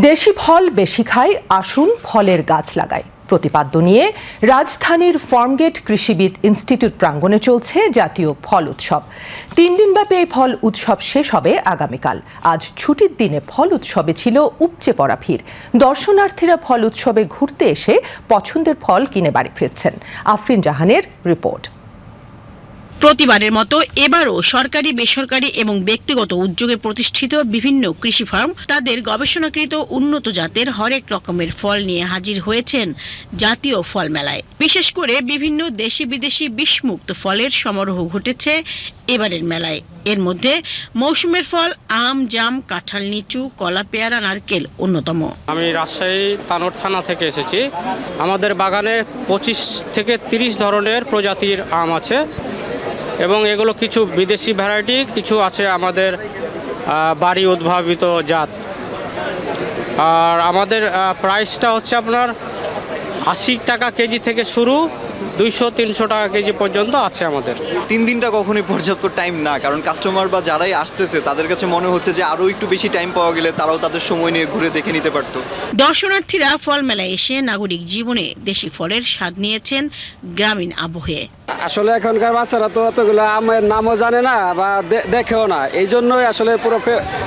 দেশি ফল বেশি খাই আসুন ফলের গাছ লাগাই। প্রতিপাদ্য নিয়ে রাজধানীর ফার্মগেট কৃষিবিদ ইনস্টিটিউট প্রাঙ্গণে চলছে জাতীয় ফল উৎসব। তিন দিনব্যাপী এই ফল উৎসব শেষ হবে আগামীকাল। আজ ছুটির দিনে ফল উৎসবে ছিল উপচে পড়া ভিড়। দর্শনার্থীরা ফল উৎসবে ঘুরতে এসে পছন্দের ফল কিনে বাড়ি ফিরছেন। আফরিন জাহানের রিপোর্ট। প্রতিবারের মতো এবারও সরকারি, বেসরকারি এবং ব্যক্তিগত উদ্যোগে প্রতিষ্ঠিত বিভিন্ন কৃষি ফার্ম তাদের গবেষণাকৃত উন্নত জাতের হরেক রকমের ফল নিয়ে হাজির হয়েছেন জাতীয় ফল মেলায়। বিশেষ করে বিভিন্ন দেশি বিদেশি বিষমুক্ত ফলের সমারোহ ঘটেছে এবারের মেলায়। এর মধ্যে মৌসুমের ফল, আম, জাম, কাঁঠাল লিচু কলা, পেয়ারা, নারকেল অন্যতম। আমি রাজশাহী তানোর থানা থেকে এসেছি। আমাদের বাগানে পঁচিশ থেকে তিরিশ ধরনের প্রজাতির আম আছে। এবং এগুলো কিছু বিদেশি ভ্যারাইটি কিছু আছে আমাদের বাড়ি উদ্ভাবিত জাত। আর আমাদের প্রাইসটা হচ্ছে আপনার আশি টাকা কেজি থেকে শুরু দুইশো তিনশো টাকা কেজি পর্যন্ত আছে আমাদের। তিন দিনটা কখনোই পর্যাপ্ত টাইম না কারণ কাস্টমার বা যারাই আসতেছে তাদের কাছে মনে হচ্ছে যে আরও একটু বেশি টাইম পাওয়া গেলে তারাও তাদের সময় নিয়ে ঘুরে দেখে নিতে পারতো। দর্শনার্থীরা ফল মেলায় এসে নাগরিক জীবনে দেশি ফলের স্বাদ নিয়েছেন গ্রামীণ আবহে। আসলে এখনকার বাচ্চারা তো অতগুলো আমের নামও জানে না বা দেখেও না। এই জন্যই আসলে পুরো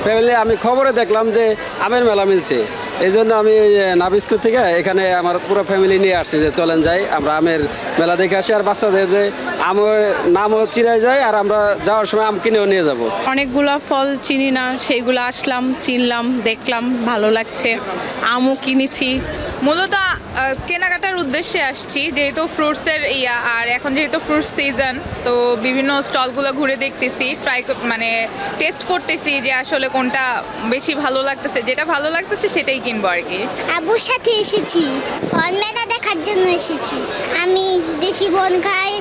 ফ্যামিলি আমি খবরে দেখলাম যে আমের মেলা মিলছে। এই জন্য আমি যে থেকে এখানে আমার পুরো ফ্যামিলি নিয়ে আসছি যে চলেন যাই, আমরা আমের মেলা দেখে আসি। আর বাচ্চাদের যে আমের নামও চিনাই যায় আর আমরা যাওয়ার সময় আম কিনেও নিয়ে যাব। অনেকগুলো ফল চিনি না, সেইগুলো আসলাম, চিনলাম, দেখলাম, ভালো লাগছে। আমও কিনেছি মূলত কেনাকাটার উদ্দেশ্যে আসছি, যেহেতু ফ্রুটসের ইয়া, আর এখন যেহেতু ফ্রুটস সিজন তো বিভিন্ন স্টলগুলো ঘুরে দেখতেছি ট্রাই মানে টেস্ট করতেছি যে আসলে কোনটা বেশি ভালো লাগতেছে। যেটা ভালো লাগতেছে সেটাই কিনবো আর কি। আবুর সাথে এসেছি। ফল মেলা দেখার জন্য এসেছি। আমি দেশি বন খাই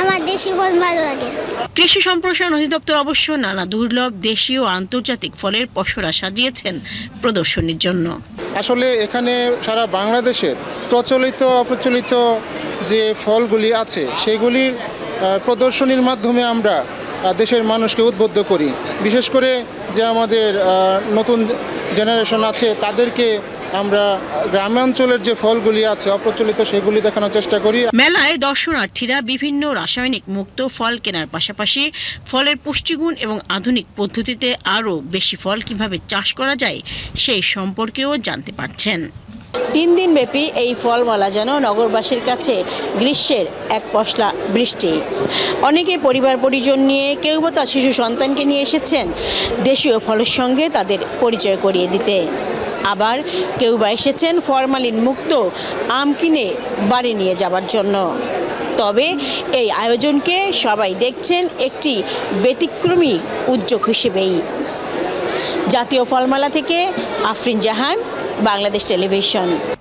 আমার দেশি বন ভালো লাগে। কৃষি সম্প্রসারণ অধিদপ্তর অবশ্য নানা দুর্লভ দেশীয় ও আন্তর্জাতিক ফলের পসরা সাজিয়েছেন প্রদর্শনীর জন্য। আসলে এখানে সারা বাংলাদেশের প্রচলিত অপ্রচলিত যে ফলগুলি আছে সেগুলির প্রদর্শনীর মাধ্যমে আমরা দেশের মানুষকে উদ্বুদ্ধ করি। বিশেষ করে যে আমাদের নতুন জেনারেশন আছে তাদেরকে আমরা গ্রামাঞ্চলের যে ফলগুলি আছে অপ্রচলিত সেগুলি দেখানোর চেষ্টা করি। মেলায় দর্শনার্থীরা বিভিন্ন রাসায়নিক মুক্ত ফল কেনার পাশাপাশি ফলের পুষ্টিগুণ এবং আধুনিক পদ্ধতিতে আরও বেশি ফল কীভাবে চাষ করা যায় সেই সম্পর্কেও জানতে পারছেন। তিন দিন ব্যাপী এই ফলমালা যেন নগরবাসীর কাছে গ্রীষ্মের এক পশলা বৃষ্টি। অনেকে পরিবার পরিজন নিয়ে কেউ বা তার শিশু সন্তানকে নিয়ে এসেছেন। দেশীয় ফলের সঙ্গে তাদের পরিচয় করিয়ে দিতে। আবার কেউ বা এসেছেন ফরমালিন মুক্ত আম কিনে বাড়ি নিয়ে যাবার জন্য। তবে এই আয়োজনকে সবাই দেখছেন একটি ব্যতিক্রমী উদ্যোগ হিসেবেই। জাতীয় ফলমালা থেকে আফরিন জাহান, বাংলাদেশ টেলিভিশন।